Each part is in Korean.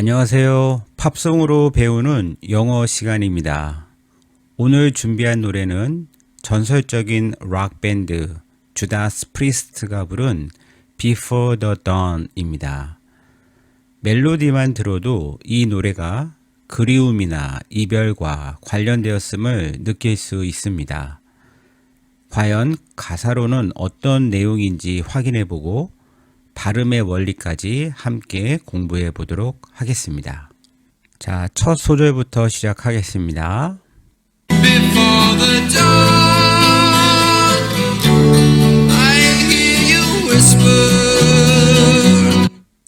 안녕하세요. 팝송으로 배우는 영어 시간입니다. 오늘 준비한 노래는 전설적인 락 밴드 주다스 프리스트가 부른 Before the Dawn입니다. 멜로디만 들어도 이 노래가 그리움이나 이별과 관련되었음을 느낄 수 있습니다. 과연 가사로는 어떤 내용인지 확인해 보고 발음의 원리까지 함께 공부해 보도록 하겠습니다. 자, 첫 소절부터 시작하겠습니다. Before the dawn, I hear you whisper.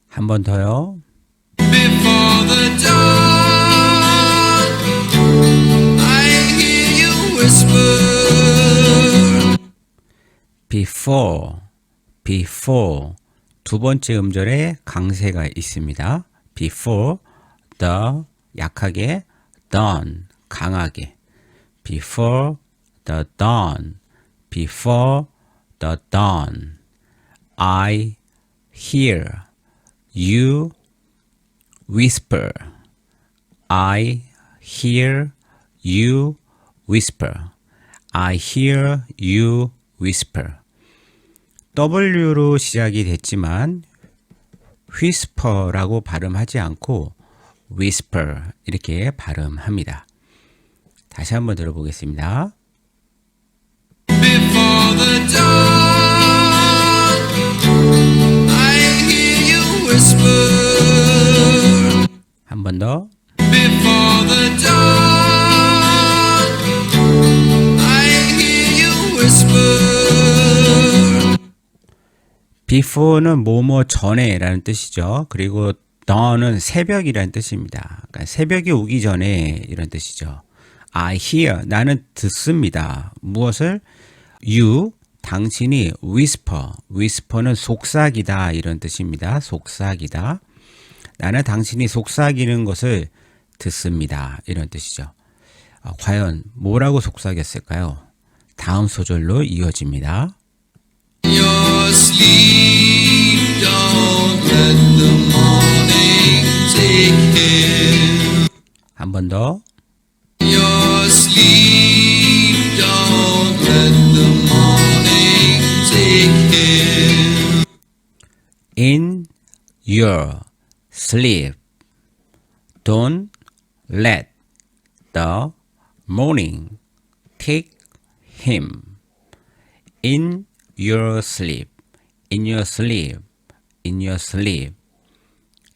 한번 더요. Before the dawn, I hear you whisper. before, before 두 번째 음절에 강세가 있습니다. before the 약하게 done 강하게 before the dawn before the dawn I hear you whisper I hear you whisper I hear you whisper W로 시작이 됐지만 whisper라고 발음하지 않고 whisper 이렇게 발음합니다. 다시 한번 들어보겠습니다. Before the dawn, I hear you whisper. 한번 더. Before는 뭐뭐 전에라는 뜻이죠. 그리고 dawn은 새벽이라는 뜻입니다. 그러니까 새벽이 오기 전에 이런 뜻이죠. I hear 나는 듣습니다. 무엇을 you 당신이 whisper whisper는 속삭이다 이런 뜻입니다. 속삭이다. 나는 당신이 속삭이는 것을 듣습니다. 이런 뜻이죠. 어, 과연 뭐라고 속삭였을까요? 다음 소절로 이어집니다. 한 번 더. Your sleep, don't let the morning take him. in your sleep. Don't let the morning take him. In your sleep. In your sleep. In your sleep.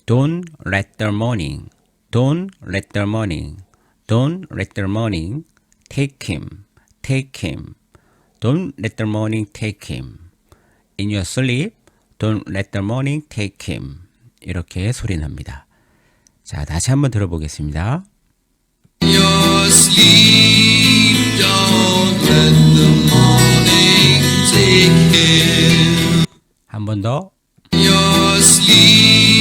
Don't let the morning. Don't let the morning. Don't let the morning take him. Take him. Don't let the morning take him. In your sleep, don't let the morning take him. 이렇게 소리 납니다. 자, 다시 한번 들어보겠습니다. Your sleep, don't let the morning take him. 한번 더. Your sleep,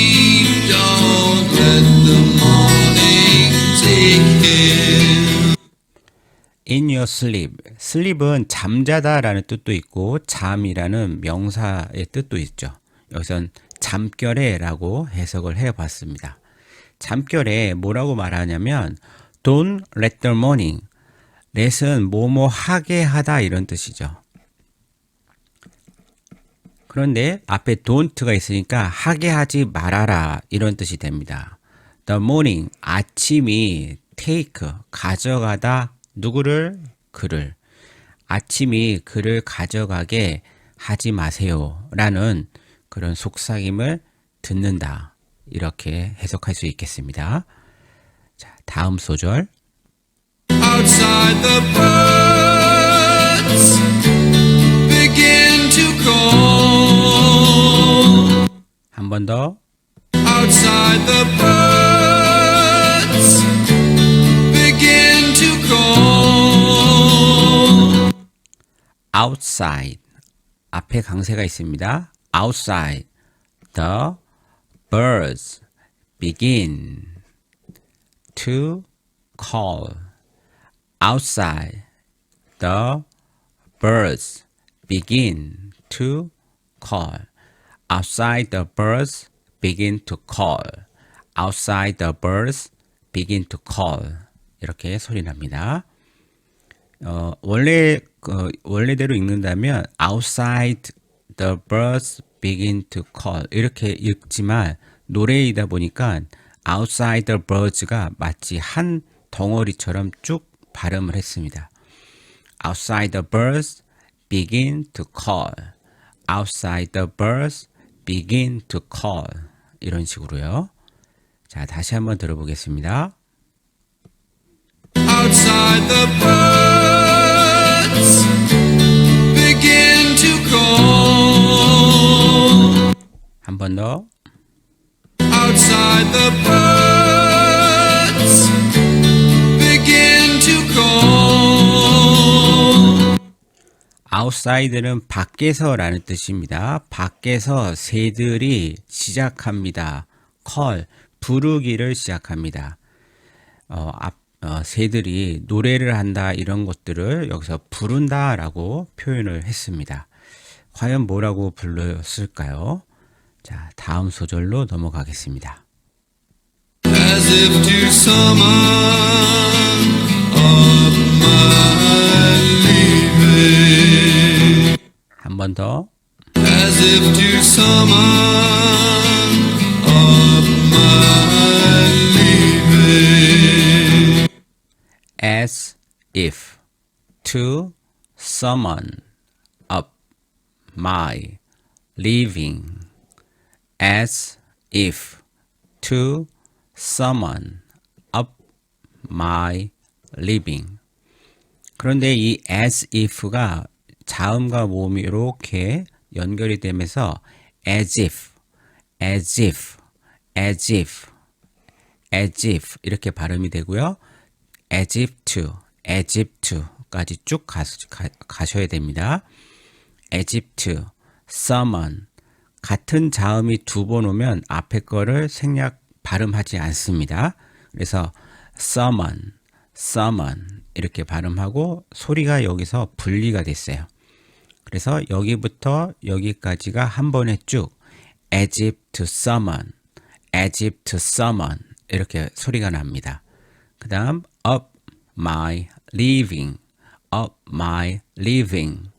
In your sleep. sleep은 잠자다라는 뜻도 있고 잠이라는 명사의 뜻도 있죠. 여기선 잠결에라고 해석을 해 봤습니다. 잠결에 뭐라고 말하냐면 don't let the morning. let은 뭐뭐 하게 하다 이런 뜻이죠. 그런데 앞에 don't가 있으니까 하게 하지 말아라 이런 뜻이 됩니다. The morning 아침이 take 가져가다 누구를 그를 아침이 그를 가져가게 하지 마세요라는 그런 속삭임을 듣는다 이렇게 해석할 수 있겠습니다. 자, 다음 소절 Outside the birds begin to call. 한 번 더 Outside the birds begin to call. outside 앞에 강세가 있습니다. outside the birds begin to call outside the birds begin to call outside the birds begin to call outside the birds begin to call. 이렇게 소리 납니다. 어, 원래 그 원래대로 읽는다면 outside the birds begin to call 이렇게 읽지만 노래이다 보니까 outside the birds가 마치 한 덩어리처럼 쭉 발음을 했습니다. outside the birds begin to call outside the birds begin to call 이런 식으로요. 자, 다시 한번 들어보겠습니다. outside the birds begin to call. 한번 더. Outside the birds outside는 밖에서라는 뜻입니다. 밖에서 새들이 시작합니다. call 부르기를 시작합니다. 어, 앞, 어, 새들이 노래를 한다 이런 것들을 여기서 부른다 라고 표현을 했습니다. 과연 뭐라고 불렀을까요? 자, 다음 소절로 넘어가겠습니다. As if to summon up my 한 번 더. As if to summon up my leaving. as if to summon up my living as if to summon up my living 그런데 이 as if가 자음과 모음이 이렇게 연결이 되면서 as if as if as if as if 이렇게 발음이 되고요. as if to, as if to까지 쭉 가, 가, 가셔야 됩니다. as if to, summon 같은 자음이 두 번 오면 앞에 거를 생략 발음하지 않습니다. 그래서 summon, summon 이렇게 발음하고 소리가 여기서 분리가 됐어요. 그래서 여기부터 여기까지가 한 번에 쭉 as if to summon, as if to summon 이렇게 소리가 납니다. 그 다음 up my living, up my living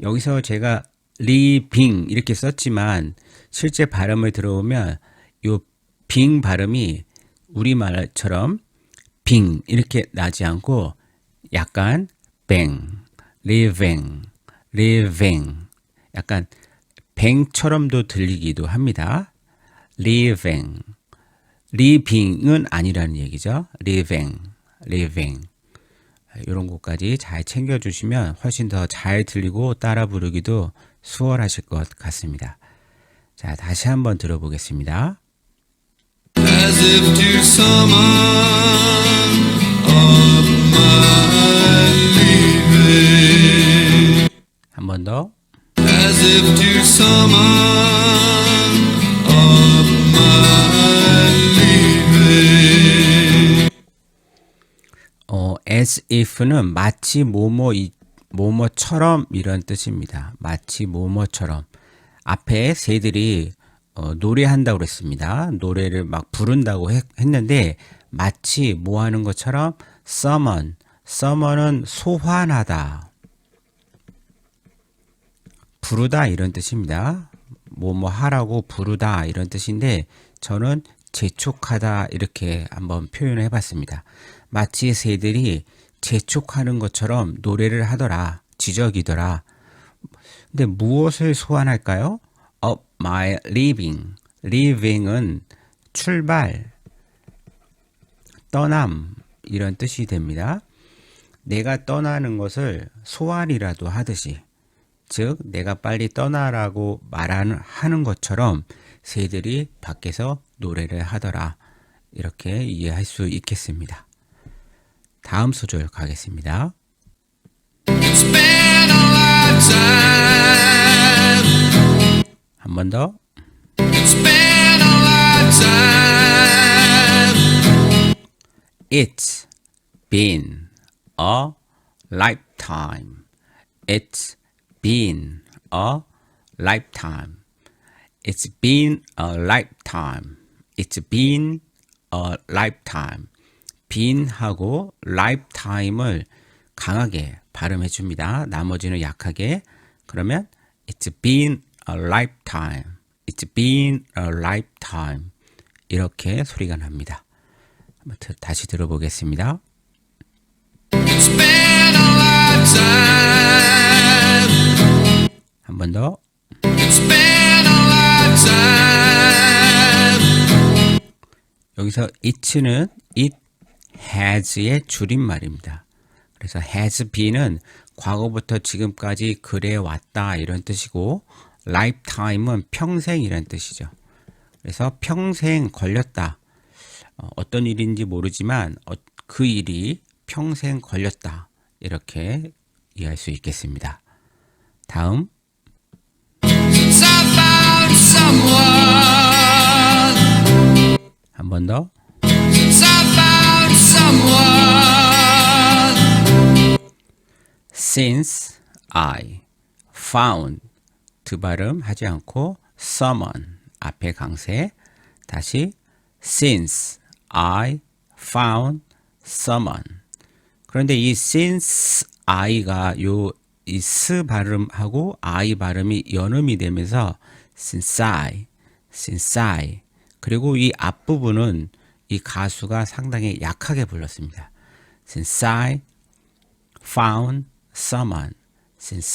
여기서 제가 living 이렇게 썼지만 실제 발음을 들어보면 요빙 발음이 우리말처럼 빙 이렇게 나지 않고 약간 bang, living, living 약간 뱅처럼도 들리기도 합니다. living, living은 아니라는 얘기죠. living, living 이런 것까지 잘 챙겨주시면 훨씬 더 잘 들리고 따라 부르기도 수월하실 것 같습니다. 자, 다시 한번 들어보겠습니다. As if to summon up my leaving. 한 번 더. 어, as if는 마치 뭐뭐 이- 뭐뭐처럼 이런 뜻입니다. 마치 뭐뭐처럼 앞에 새들이 어, 노래한다고 그랬습니다. 노래를 막 부른다고 했, 했는데 마치 뭐 하는 것처럼 summon, summon은 소환하다, 부르다 이런 뜻입니다. 뭐 뭐 하라고 부르다 이런 뜻인데 저는 재촉하다 이렇게 한번 표현을 해봤습니다. 마치 새들이 재촉하는 것처럼 노래를 하더라, 지적이더라. 근데 무엇을 소환할까요? Up my living. living은 출발, 떠남 이런 뜻이 됩니다. 내가 떠나는 것을 소환이라도 하듯이 즉 내가 빨리 떠나라고 말하는 하는 것처럼 새들이 밖에서 노래를 하더라 이렇게 이해할 수 있겠습니다. 다음 소절 가겠습니다. 한 번 더. It's been a lifetime. It's been a lifetime. It's been a lifetime. It's been a lifetime. Been하고 lifetime을 강하게 발음해 줍니다. 나머지는 약하게. 그러면 It's been a lifetime. It's been a lifetime. 이렇게 소리가 납니다. 한번 드- 다시 들어보겠습니다. It's been a lifetime. 한 번 더. 여기서 it는 it has의 줄임말입니다. 그래서 has been은 과거부터 지금까지 그래 왔다 이런 뜻이고 lifetime은 평생이란 뜻이죠. 그래서 평생 걸렸다. 어, 어떤 일인지 모르지만 어, 그 일이 평생 걸렸다. 이렇게 이해할 수 있겠습니다. 다음 한 번 더. Since I found someone. since I found 두 발음 하지 않고 someone 앞에 강세 다시 since I found someone 그런데 이 since I가 요 이 스 발음하고 I 발음이 연음이 되면서 since I 그리고 이 앞부분은 이 가수가 상당히 약하게 불렀습니다. I found someone.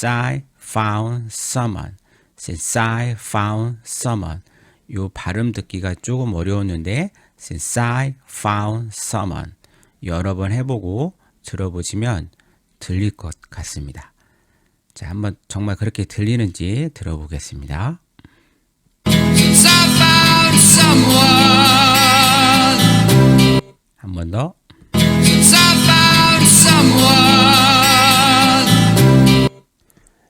I found someone. I found someone. 요 발음 듣기가 조금 어려웠는데 since I found someone. 여러 번 해보고 들어보시면 들릴 것 같습니다. 자, 한번 정말 그렇게 들리는지 들어보겠습니다. 한 번 더.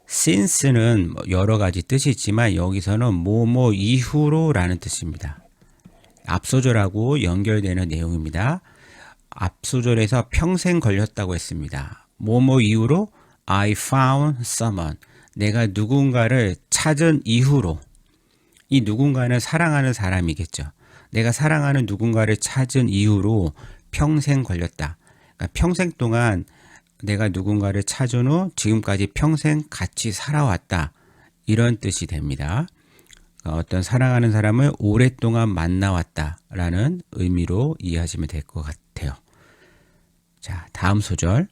Since since는 뭐 여러 가지 뜻이 있지만 여기서는 뭐뭐 이후로라는 뜻입니다. 앞소절하고 연결되는 내용입니다. 앞소절에서 평생 걸렸다고 했습니다. 뭐뭐 이후로 I found someone. 내가 누군가를 찾은 이후로 이 누군가는 사랑하는 사람이겠죠. 내가 사랑하는 누군가를 찾은 이후로 평생 걸렸다. 그러니까 평생 동안 내가 누군가를 찾은 후 지금까지 평생 같이 살아왔다. 이런 뜻이 됩니다. 그러니까 어떤 사랑하는 사람을 오랫동안 만나왔다라는 의미로 이해하시면 될 것 같아요. 자, 다음 소절.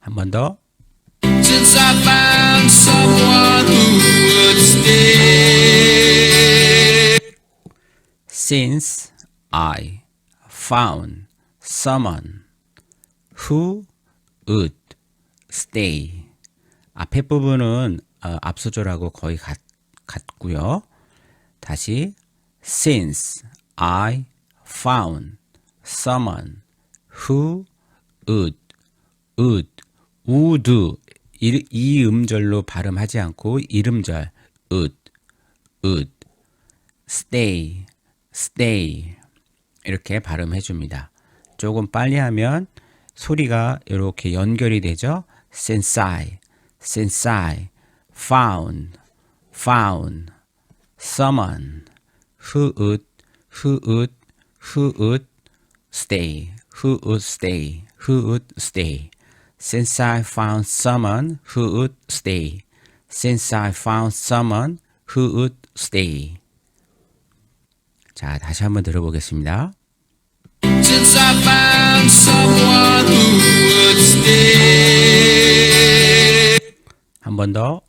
한 번 더. Since I found someone who would stay. Since I found someone who would stay. 앞에 부분은 어, 앞소절하고 거의 같, 같고요. 다시 since I found someone who would would would 이, 이 음절로 발음하지 않고 이름절 would would stay stay 이렇게 발음해 줍니다. 조금 빨리 하면 소리가 이렇게 연결이 되죠. since I, since I found, found someone who would, who would, who would stay, who would stay, who would stay. Since I found someone who would stay, since I found someone who would stay. 자, 다시 한번 들어보겠습니다. Since I found someone who would stay. 한 번 더.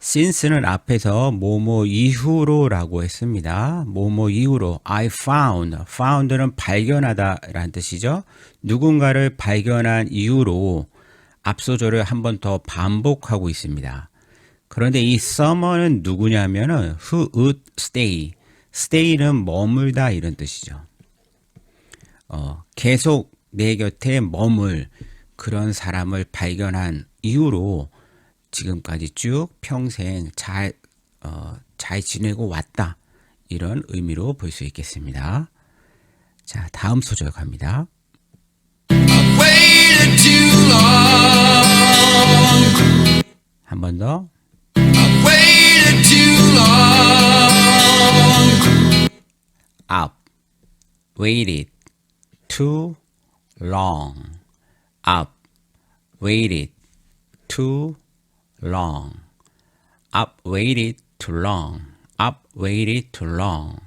Since는 앞에서 뭐뭐 이후로라고 했습니다. 뭐뭐 이후로 I found, found는 발견하다라는 뜻이죠. 누군가를 발견한 이후로 앞소절을 한 번 더 반복하고 있습니다. 그런데 이 summer는 누구냐면은 who would stay, stay는 머물다 이런 뜻이죠. 어, 계속 내 곁에 머물 그런 사람을 발견한 이후로 지금까지 쭉 평생 잘, 어, 잘 지내고 왔다. 이런 의미로 볼 수 있겠습니다. 자, 다음 소절 갑니다. Waited too long. 한번 더. Waited too long. up, waited too long, up, waited too long, up, waited too long, up, waited too long.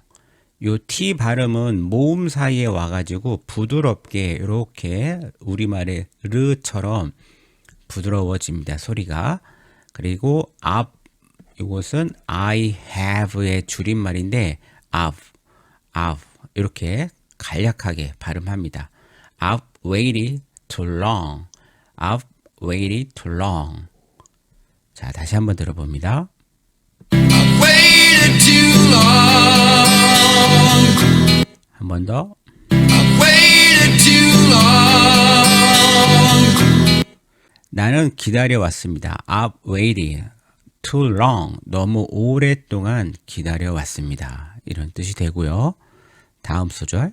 요 T 발음은 모음 사이에 와가지고 부드럽게 이렇게 우리말의 르처럼 부드러워집니다. 소리가. 그리고 up 이것은 I have의 줄임말인데 up, up 이렇게 간략하게 발음합니다. I've waited too long. I've waited too long. 자, 다시 한번 들어봅니다. Waited too long. 한 번 더. Waited too long. 나는 기다려 왔습니다. I've waited too long. 너무 오랫동안 기다려 왔습니다. 이런 뜻이 되고요. 다음 소절.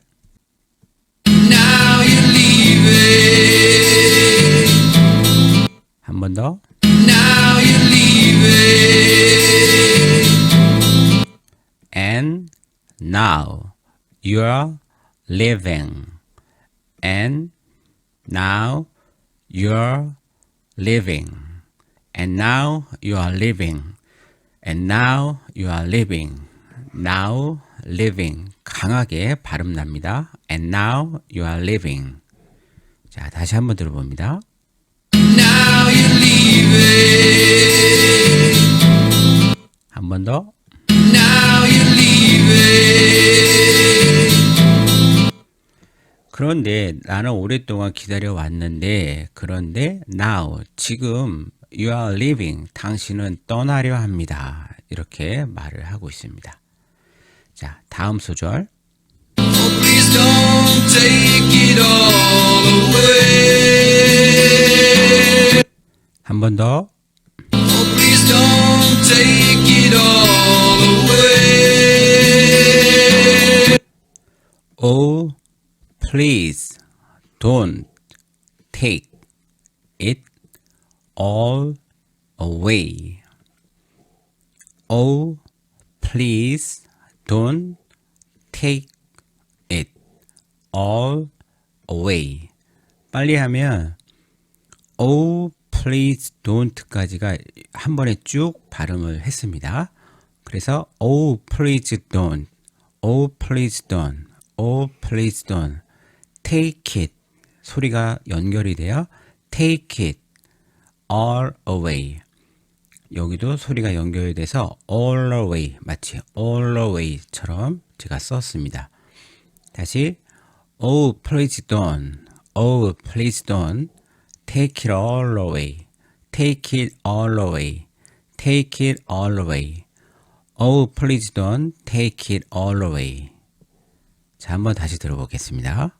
한 번 더. Now you're leaving. And now you're living. And now you're living. And now you are living. And now you are living. Now living. 강하게 발음 납니다. And now you are living. 자, 다시 한번 들어봅니다. 한 번 더. 그런데 나는 오랫동안 기다려 왔는데 그런데 now 지금 you are leaving 당신은 떠나려 합니다. 이렇게 말을 하고 있습니다. 자, 다음 소절. Oh, please don't take it all away. 한 번 더. Oh, please don't take it all away. Oh, please don't take all away. 빨리 하면 Oh, please don't까지가 한 번에 쭉 발음을 했습니다. 그래서 Oh, please don't. Oh, please don't. Oh, please don't. Take it. 소리가 연결이 돼요. Take it all away. 여기도 소리가 연결이 돼서 all away. 마치 all away처럼 제가 썼습니다. 다시 Oh, please don't. Oh, please don't. Take it all away. Take it all away. Take it all away. Oh, please don't. Take it all away. 자, 한번 다시 들어보겠습니다.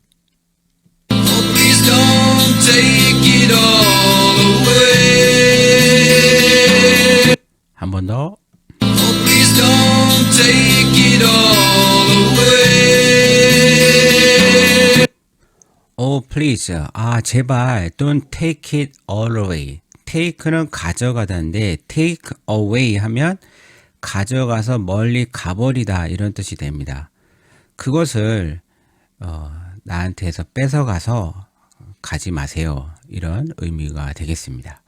Oh, please don't take it all away. 한번 더. Oh, please don't take it all away. Oh, please. 아, 제발. Don't take it all away. take는 가져가다인데 take away 하면 가져가서 멀리 가버리다 이런 뜻이 됩니다. 그것을 어, 나한테서 뺏어가서 가지 마세요. 이런 의미가 되겠습니다.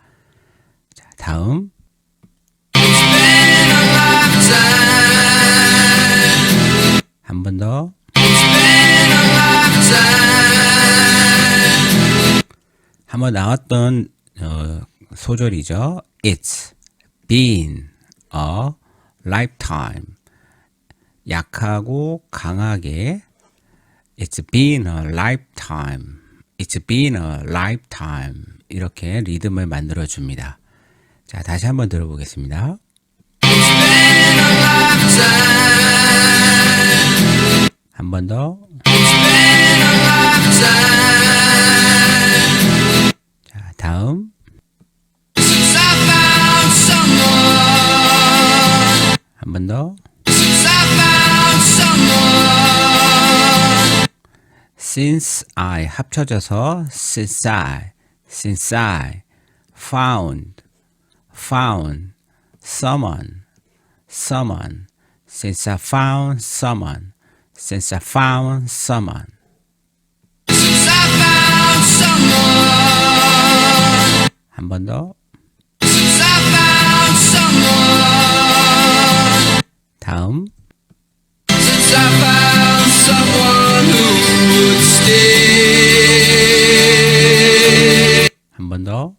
자, 다음. 한 번 더. 한번 나왔던 어, 소절이죠. It's been a lifetime. 약하고 강하게 It's been a lifetime. It's been a lifetime. 이렇게 리듬을 만들어 줍니다. 자, 다시 한번 들어보겠습니다. 한 번 더. 다음. Since I found someone. 한 번 더. Since I found someone. since I 합쳐져서 since I, since I found, found someone, someone, since I found someone, since I found someone. 한 번 더. 다음. 한 번 더.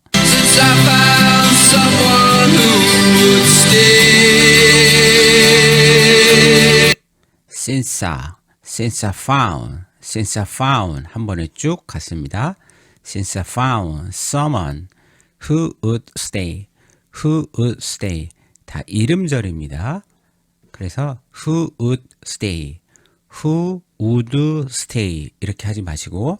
I found, since I found 한 번에 쭉 갔습니다. I found someone who would stay, who would stay 다 이름절입니다. 그래서 who would stay, who would stay 이렇게 하지 마시고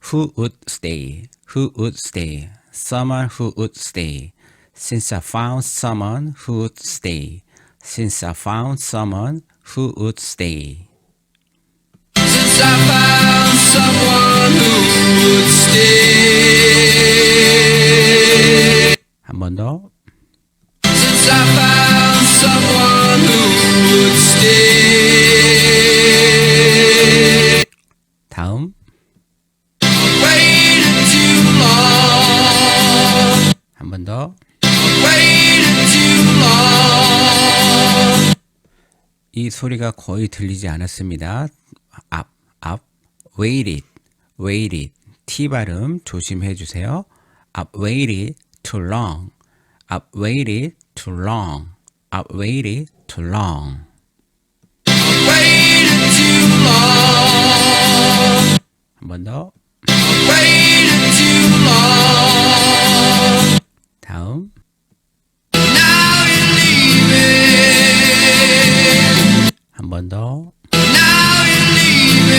who would stay, who would stay, someone who would stay. Since I found someone who would stay, since I found someone who would stay. Since I found someone who would stay. 번 더. 다음. 한 번 더. 이 소리가 거의 들리지 않았습니다. 앞, 앞, waited, waited. T 발음 조심해 주세요. I've waited too long. I've waited too long. I've waited too long. Waited too long. 한번 더. Waited too long. 다음. Now you're leaving. 한번 더. Now you're leaving.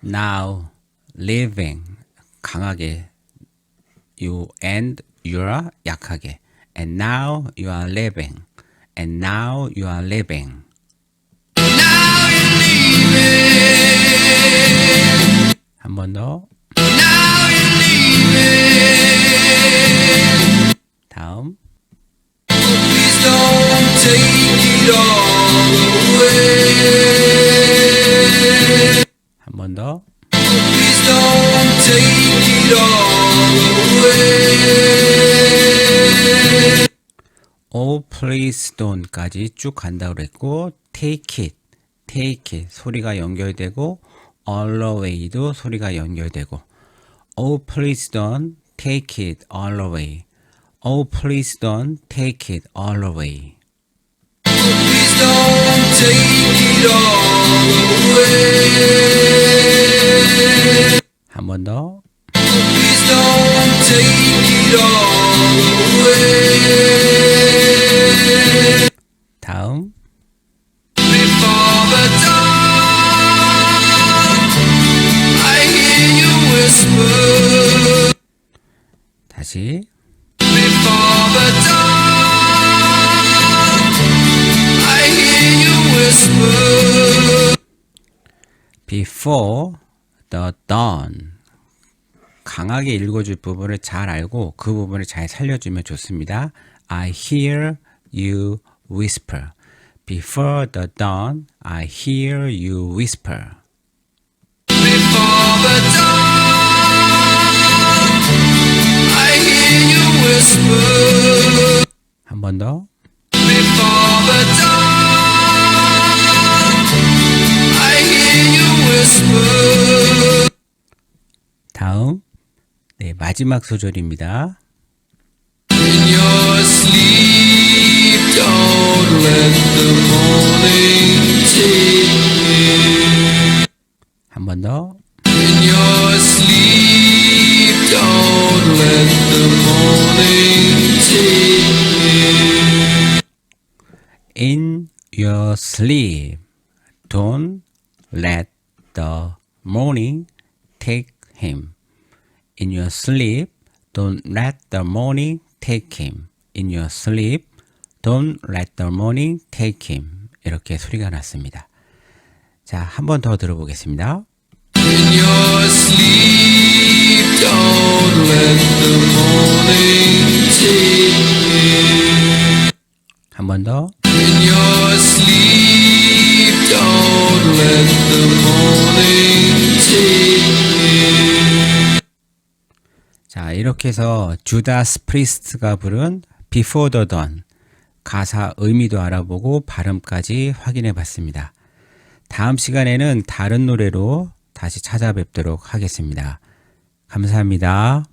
Now, living. 강하게. You and you're 약하게. And now you are living. And now you are living. Now you're leaving. 한 번 더. Now you're leaving. 다음. Please don't take it all away. 한 번 더. Oh, please don't까지 쭉 간다고 그랬고, take it, take it 소리가 연결되고, all away도 소리가 연결되고, Oh, please don't take it all away. Oh, please don't take it all away. Please don't take it all away. 한 번 더. 다음. 다시. The dawn. 강하게 읽어줄 부분을 잘 알고 그 부분을 잘 살려주면 좋습니다. I hear you whisper. Before the dawn, I hear you whisper. Before the dawn, I hear you whisper. 한 번 더. Before the dawn, 다음. 네, 마지막 소절입니다. 한 번 더. In your sleep, don't let the morning take him. In your sleep, don't let the morning take him. In your sleep, don't let the morning take him. 이렇게 소리가 났습니다. 자, 한 번 더 들어보겠습니다. 이렇게 해서 주다스 프리스트가 부른 Before the Dawn 가사 의미도 알아보고 발음까지 확인해 봤습니다. 다음 시간에는 다른 노래로 다시 찾아뵙도록 하겠습니다. 감사합니다.